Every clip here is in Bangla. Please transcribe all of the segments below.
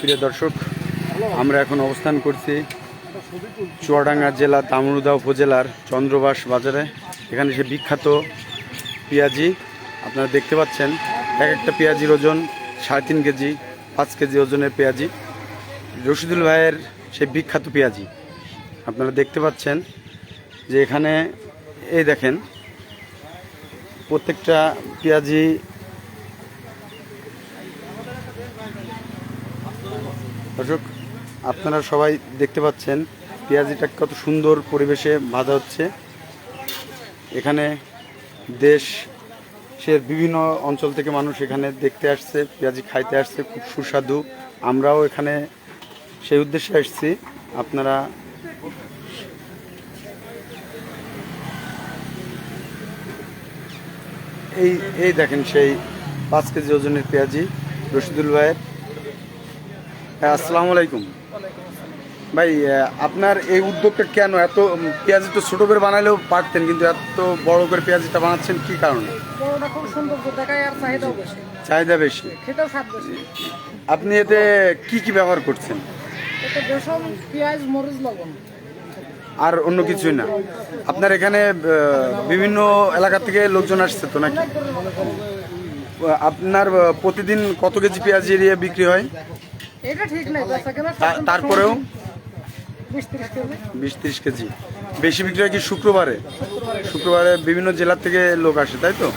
প্রিয় দর্শক, আমরা এখন অবস্থান করছি চুয়াডাঙ্গা জেলা তামরুদা উপজেলার চন্দ্রবাস বাজারে। এখানে সে বিখ্যাত পেঁয়াজি, আপনারা দেখতে পাচ্ছেন, এক একটা পেঁয়াজির ওজন সাড়ে তিন কেজি, পাঁচ কেজি ওজনের পেঁয়াজি। রশিদুল ভাইয়ের সে বিখ্যাত পেঁয়াজি, আপনারা দেখতে পাচ্ছেন যে এখানে, এই দেখেন, প্রত্যেকটা পেঁয়াজি দর্শক, আপনারা সবাই দেখতে পাচ্ছেন পেঁয়াজিটা কত সুন্দর পরিবেশে ভাজা হচ্ছে। এখানে দেশ সে বিভিন্ন অঞ্চল থেকে মানুষ এখানে দেখতে আসছে, পেঁয়াজি খাইতে আসছে, খুব সুস্বাদু। আমরাও এখানে সেই উদ্দেশ্যে আসছি। আপনারা এই এই দেখেন সেই পাঁচ কেজি ওজনের পেঁয়াজি রশিদুল ভাইয়ের। হ্যাঁ আসসালামু আলাইকুম। ভাই আপনার এই উদ্যোগটা কেন এত পেঁয়াজি তো ছোটো করে বানালেও পারতেন কিন্তু এত বড় করে পেঁয়াজিটা বানাচ্ছেন কি কারণে? চাহিদা বেশি। আপনি এতে কি কি ব্যবহার করছেন? আর অন্য কিছুই না? আপনার এখানে বিভিন্ন এলাকা থেকে লোকজন আসছে তো নাকি? আপনার প্রতিদিন কত কেজি পেঁয়াজ এরিয়া বিক্রি হয়? এটা ঠিক নাই তা- তারপরেও? বিশ তিরিশ কেজি। বিশ বিক্রি হয় কি শুক্রবারে? শুক্রবারে বিভিন্ন জেলার থেকে লোক আসে তাই তো?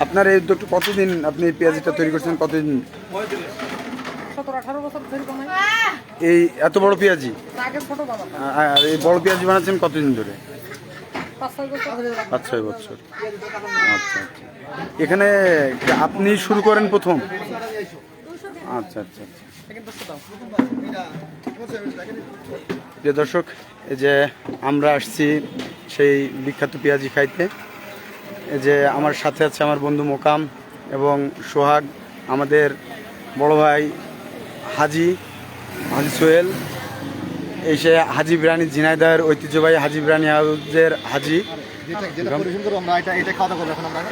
আপনার এই উদ্যোগটা কতদিন আপনি এই পেঁয়াজিটা তৈরি করছেন কতদিন? এই এত বড় পেঁয়াজি? আর এই বড় পেঁয়াজি বানাচ্ছেন কতদিন ধরে? পাঁচ ছয় বছর আচ্ছা আচ্ছা। এখানে আপনি শুরু করেন প্রথম? আচ্ছা আচ্ছা আচ্ছা। প্রিয় দর্শক এই যে আমরা আসছি সেই বিখ্যাত পেঁয়াজি খাইতে। এই যে আমার সাথে আছে আমার বন্ধু মোকাম এবং সোহাগ আমাদের বড় ভাই হাজি হাজি সোহেল। এই সে হাজি বিরানি ঝিনাইদার ঐতিহ্যবাহী হাজি বিরানি হাউজের হাজি।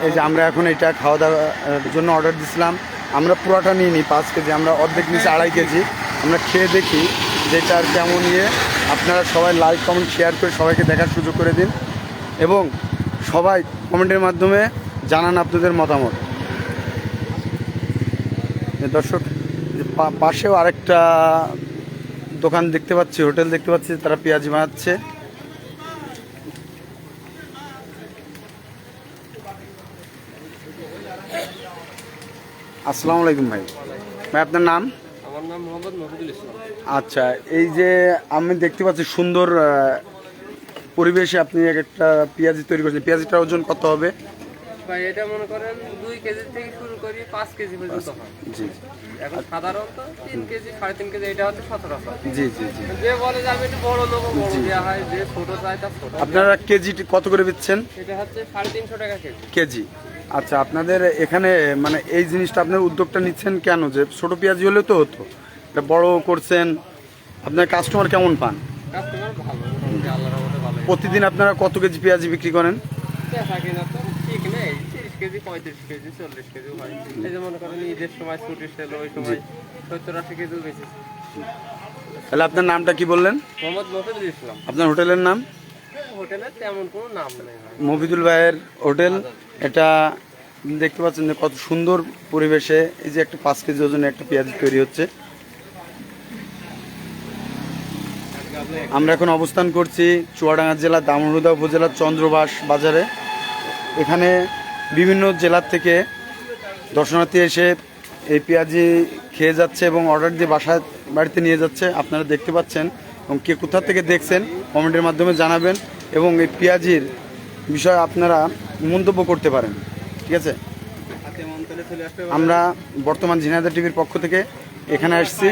এই যে আমরা এখন এটা খাওয়া দাওয়ার জন্য অর্ডার দিছিলাম। আমরা পুরোটা নিয়ে নিই, পাঁচ কেজি। আমরা অর্ধেক নিচে আড়াই কেজি। আমরা খেয়ে দেখি যেটা আর কেমন ইয়ে। আপনারা সবাই লাইক কমেন্ট শেয়ার করে সবাইকে দেখার সুযোগ করে দিন। এবং সবাই কমেন্টের মাধ্যমে জানান আপনাদের মতামত। দর্শক পাশেও আরেকটা দোকান দেখতে পাচ্ছি, হোটেল দেখতে পাচ্ছি, তারা পেঁয়াজি বানাচ্ছে। আসসালামু আলাইকুম ভাই। ভাই আপনার নাম? আমার নাম মোহাম্মদ মফিদুল ইসলাম। আচ্ছা এই যে আমি দেখতে পাচ্ছি সুন্দর পরিবেশে আপনি এক একটা পেঁয়াজি তৈরি করছেন। পেঁয়াজিটার ওজন কত হবে? ভাই এটা মনে করেন দুই কেজি থেকে শুরু করি পাঁচ কেজি পর্যন্ত হয়। জি। এখন সাধারণত তিন কেজি সাড়ে তিন কেজি এটা হচ্ছে সতেরোশো জি জি জি। যে বলে যে আমি একটু বড় নেব বড় দেওয়া হয় যে ছোট চাই তার ছোট। আপনারা কেজি কত করে দিচ্ছেন এটা হচ্ছে সাড়ে তিনশো টাকা কেজি। কেজি। আচ্ছা আপনাদের এখানে মানে এই জিনিসটা আপনার উদ্যোগটা নিচ্ছেন কেন? যে ছোট পেঁয়াজি হলে তো হতো এটা বড় করছেন আপনার কাস্টমার কেমন পান? প্রতিদিন আপনারা কত কেজি পেঁয়াজি বিক্রি করেন? কেজি পঁয়ত্রিশ কেজি চল্লিশ কেজি হয়। এই যে মনে করেন ঈদের সময় ছুটি ছিল ওই সময় সত্তর আশি কেজিও বেশি তাহলে আপনার নামটা কি বললেন? মোহাম্মদ মফিদুল ইসলাম। আপনার হোটেলের নাম? হোটেলের তেমন কোনো নাম নেই মফিদুল ভাইয়ের হোটেল? এটা দেখতে পাচ্ছেন যে কত সুন্দর পরিবেশে এই যে একটা পাঁচ কেজি ওজনে একটা পেঁয়াজ তৈরি হচ্ছে। আমরা এখন অবস্থান করছি চুয়াডাঙ্গা জেলা দামোহদা উপজেলার চন্দ্রবাস বাজারে। এখানে বিভিন্ন জেলার থেকে দর্শনার্থী এসে এই পেঁয়াজি খেয়ে যাচ্ছে এবং অর্ডার দিয়ে বাসায়, বাড়িতে নিয়ে যাচ্ছে। আপনারা দেখতে পাচ্ছেন এবং কে কোথা থেকে দেখছেন কমেন্টের মাধ্যমে জানাবেন এবং এই পেঁয়াজির বিষয়ে আপনারা মন্তব্য করতে পারেন ঠিক আছে? আমরা বর্তমান ঝিনাইদা টিভির পক্ষ থেকে এখানে আসছি।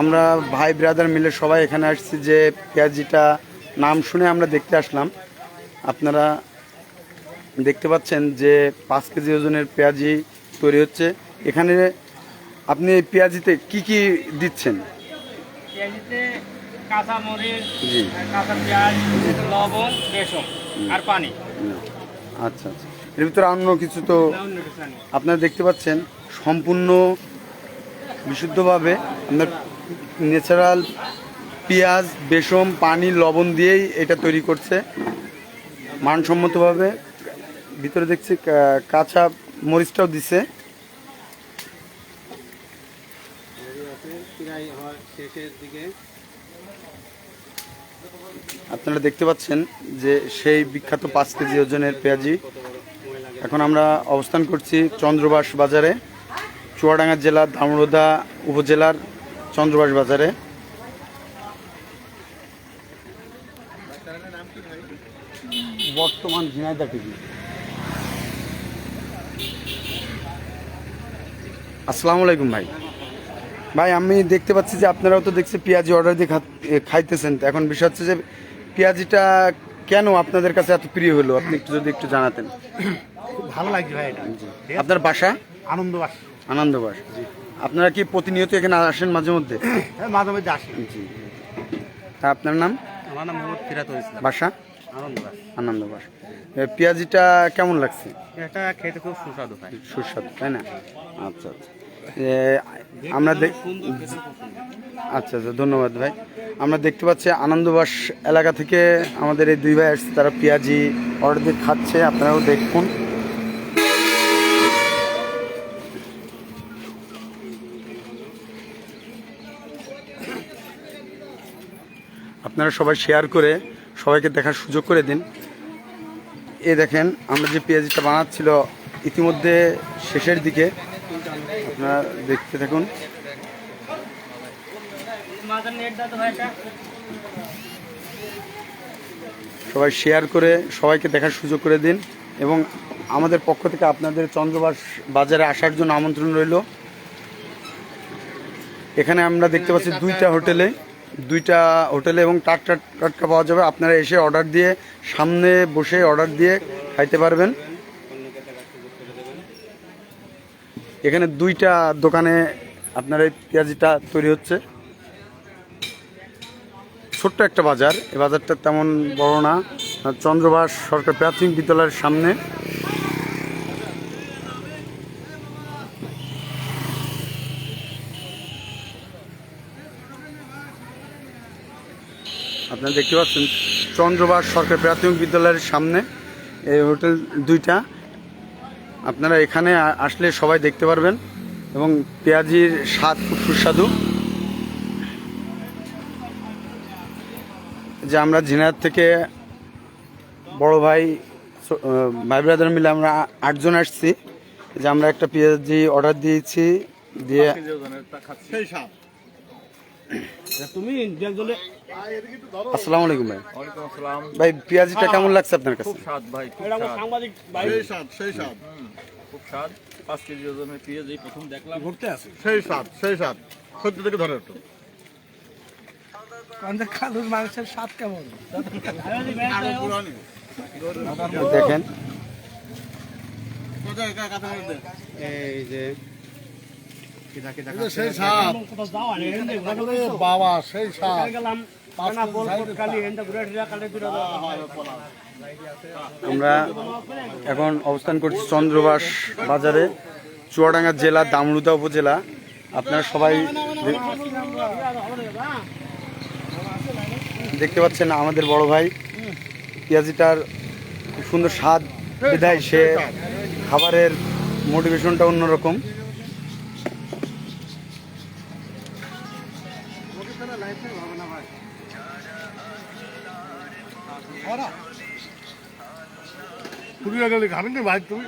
আমরা ভাই ব্রাদার মিলে সবাই এখানে আসছি যে পেঁয়াজিটা নাম শুনে আমরা দেখতে আসলাম। আপনারা দেখতে পাচ্ছেন যে পাঁচ কেজি ওজনের পেঁয়াজি তৈরি হচ্ছে। এখানে আপনি এই পেঁয়াজিতে কি কি দিচ্ছেন? পেঁয়াজিতে কাঁচা মরিচ কাঁচা পেঁয়াজ লবণ বেসন আর পানি। আচ্ছা আচ্ছা। এর ভিতরে অন্য কিছু তো। আপনারা দেখতে পাচ্ছেন সম্পূর্ণ বিশুদ্ধভাবে আপনার ন্যাচারাল পেঁয়াজ বেসম পানি লবণ দিয়েই এটা তৈরি করছে। মানসম্মতভাবে ভিতরে দেখছি কাঁচা মরিচটাও দিছে। প্রায় শেষের দিকে। আপনারা দেখতে পাচ্ছেন যে সেই বিখ্যাত পাঁচ কেজি ওজনের পেঁয়াজি। এখন আমরা অবস্থান করছি চন্দ্রবাস বাজারে, চুয়াডাঙ্গা জেলার দামরোদা উপজেলার চন্দ্রবাস বাজারে। বর্তমান ঝিনাইদা টিভি। আসসালামু আলাইকুম ভাই। ভাই, আমি দেখতে পাচ্ছি যে আপনারাও তো দেখছি পেঁয়াজি অর্ডার দিয়ে খাইতেছেন। এখন বিষয় হচ্ছে যে পেঁয়াজিটা কেন আপনাদের কাছে এত প্রিয় হলো? আপনি একটু যদি একটু জানাতেন। ভালো লাগছে ভাই এটা। আপনার বাসা? আনন্দবাস। আনন্দবাস। আপনারা কি প্রতিনিয়ত এখানে আসেন মাঝে মধ্যে? হ্যাঁ মাঝে মাঝে আসি। জি। তা আপনার নাম? আমার নাম মোহাম্মদ ফিরাতুল ইসলাম। বাসা? আনন্দবাস। আনন্দবাস। পেঁয়াজিটা কেমন লাগছে? এটা খেতে খুব সুস্বাদু ভাই। সুস্বাদু তাই না? আচ্ছা আচ্ছা। আমরা আচ্ছা আচ্ছা ধন্যবাদ ভাই। আমরা দেখতে পাচ্ছি আনন্দবাস এলাকা থেকে আমাদের এই দুই ভাই আসছে, তারা পেঁয়াজি অর্ডার দিয়ে খাচ্ছে, আপনারাও দেখুন। আপনারা সবাই শেয়ার করে সবাইকে দেখার সুযোগ করে দিন। এ দেখেন, আমরা যে পেঁয়াজিটা বানাচ্ছিল, ইতিমধ্যে শেষের দিকে আপনারা দেখতে থাকুন। সবাই শেয়ার করে সবাইকে দেখার সুযোগ করে দিন এবং আমাদের পক্ষ থেকে আপনাদের চন্দ্রবাস বাজারে আসার জন্য আমন্ত্রণ রইল। এখানে আমরা দেখতে পাচ্ছি দুইটা হোটেলে দুইটা হোটেলে এবং টাটকা টাটকা পাওয়া যাবে। আপনারা এসে অর্ডার দিয়ে সামনে বসে অর্ডার দিয়ে খাইতে পারবেন। এখানে দুইটা দোকানে আপনার এই পেঁয়াজিটা তৈরি হচ্ছে। ছোট্ট একটা বাজার, এই বাজারটা তেমন বড় না। চন্দ্রবাস সরকার প্রাথমিক বিদ্যালয়ের সামনে। আপনারা দেখতে পাচ্ছেন চন্দ্রবাস সরকার প্রাথমিক বিদ্যালয়ের সামনে এই হোটেল দুইটা। আপনারা এখানে আসলে সবাই দেখতে পারবেন এবং পেঁয়াজির স্বাদ খুব সুস্বাদু। যে আমরা ঝিনাইদহ থেকে বড় ভাই ভাই ব্রাদার মিলে আমরা আটজন আসছি। যে আমরা একটা পেঁয়াজি অর্ডার দিয়েছি, দিয়ে তুমি আসসালামু আলাইকুম ভাই। আসসালাম। ভাই পেঁয়াজিটা কেমন লাগছে আপনার কাছে? খুব স্বাদ ভাই খুব স্বাদ। সাংবাদিক ভাই সেই সেই খুব স্বাদ। পাঁচ কেজি ওজনের পেঁয়াজ এই প্রথম দেখলাম। ঘুরতে আছে সেই সাপ সেই সাপ সত্যি থেকে ধরে একটু মাংসের স্বাদ কেমন? দেখেন। এই যে বাবা সেই কালে দুটো আমরা এখন অবস্থান করছি চন্দ্রবাস বাজারে চুয়াডাঙ্গা জেলা দামরুদা উপজেলা। আপনারা সবাই দেখতে পাচ্ছেন আমাদের বড় ভাই। পেঁয়াজিটার খুব সুন্দর স্বাদ। বিধায় সে খাবারের মোটিভেশনটা অন্যরকম। তুমি গেলে খাবেন ভাই তুমি।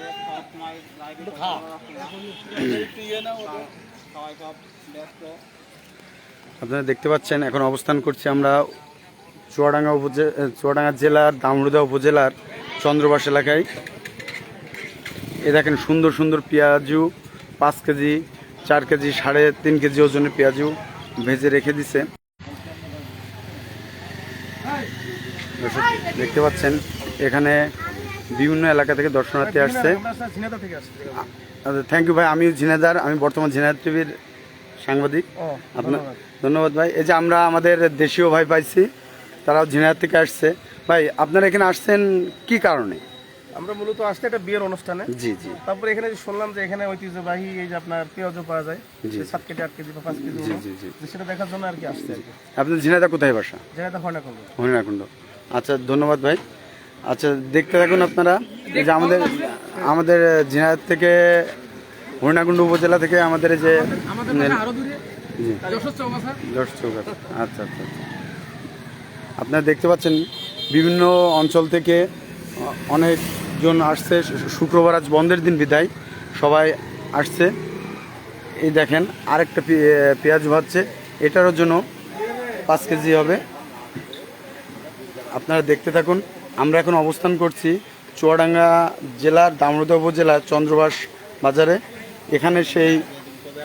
আপনারা দেখতে পাচ্ছেন এখন অবস্থান করছি আমরা চুয়াডাঙ্গা উপজেলা চুয়াডাঙ্গা জেলার দামরুদা উপজেলার চন্দ্রবাস এলাকায়। এ দেখেন সুন্দর সুন্দর পেঁয়াজু পাঁচ কেজি চার কেজি সাড়ে তিন কেজি ওজনের পেঁয়াজু ভেজে রেখে দিছে। দর্শক, দেখতে পাচ্ছেন এখানে বিভিন্ন এলাকা থেকে দর্শনার্থী আসছে। থ্যাংক ইউ ভাই আমি ঝিনাইদার আমি বর্তমান ঝিনাইদার টিভির সাংবাদিক। আপনার ধন্যবাদ। ভাই। এই যে আমরা আমাদের দেশীয় ভাই পাইছি তারাও ঝিনাইদার থেকে আসছে। ভাই আপনারা এখানে আসছেন কি কারণে? আমরা মূলত আসতে একটা বিয়ের অনুষ্ঠানে। জি জি। তারপরে এখানে যে শুনলাম যে এখানে ঐতিহ্যবাহী এই যে আপনার পেঁয়াজও পাওয়া যায় সাত কেজি আট কেজি বা পাঁচ কেজি জি জি জি। সেটা দেখার জন্য আর কি আসছে আপনার ঝিনাইদা কোথায় বাসা? না কোনো হরিণাকুণ্ড। আচ্ছা ধন্যবাদ ভাই। আচ্ছা দেখতে থাকুন আপনারা যে আমাদের আমাদের ঝিনাইদ থেকে হরিণাকুণ্ড উপজেলা থেকে আমাদের এই যে আচ্ছা আচ্ছা আচ্ছা। আপনারা দেখতে পাচ্ছেন বিভিন্ন অঞ্চল থেকে অনেকজন আসছে। শুক্রবার আজ বন্ধের দিন বিদায় সবাই আসছে। এই দেখেন আরেকটা পেঁয়াজ ভাজছে। এটারও জন্য পাঁচ কেজি হবে। আপনারা দেখতে থাকুন। আমরা এখন অবস্থান করছি চুয়াডাঙ্গা জেলার দামোদর উপজেলার চন্দ্রবাস বাজারে। এখানে সেই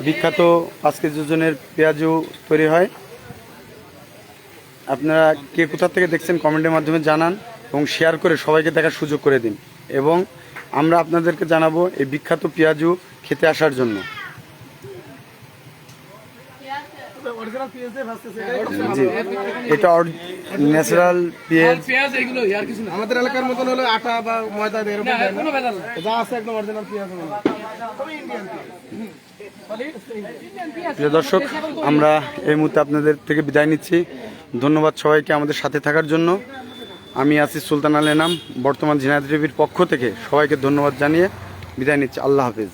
বিখ্যাত পাঁচ কেজি ওজনের পেঁয়াজও তৈরি হয়। আপনারা কে কোথা থেকে দেখছেন কমেন্টের মাধ্যমে জানান এবং শেয়ার করে সবাইকে দেখার সুযোগ করে দিন। এবং আমরা আপনাদেরকে জানাব এই বিখ্যাত পেঁয়াজু খেতে আসার জন্য অরিজিনাল পেঁয়াজ দিয়ে ভাজতেছে জি এটা ন্যাচারাল পেঁয়াজ। পেঁয়াজ এগুলো আর কিছু না। আমাদের এলাকার মতন হলো আটা বা ময়দা এরকম না। কোনো ভেজাল না। যা আছে একদম অরিজিনাল পেঁয়াজ ওগুলো। প্রিয় দর্শক আমরা এই মুহূর্তে আপনাদের থেকে বিদায় নিচ্ছি। ধন্যবাদ সবাইকে আমাদের সাথে থাকার জন্য। আমি আছি সুলতান আল এনাম বর্তমান ঝিনাইদ টিভির পক্ষ থেকে সবাইকে ধন্যবাদ জানিয়ে বিদায় নিচ্ছি। আল্লাহ হাফিজ।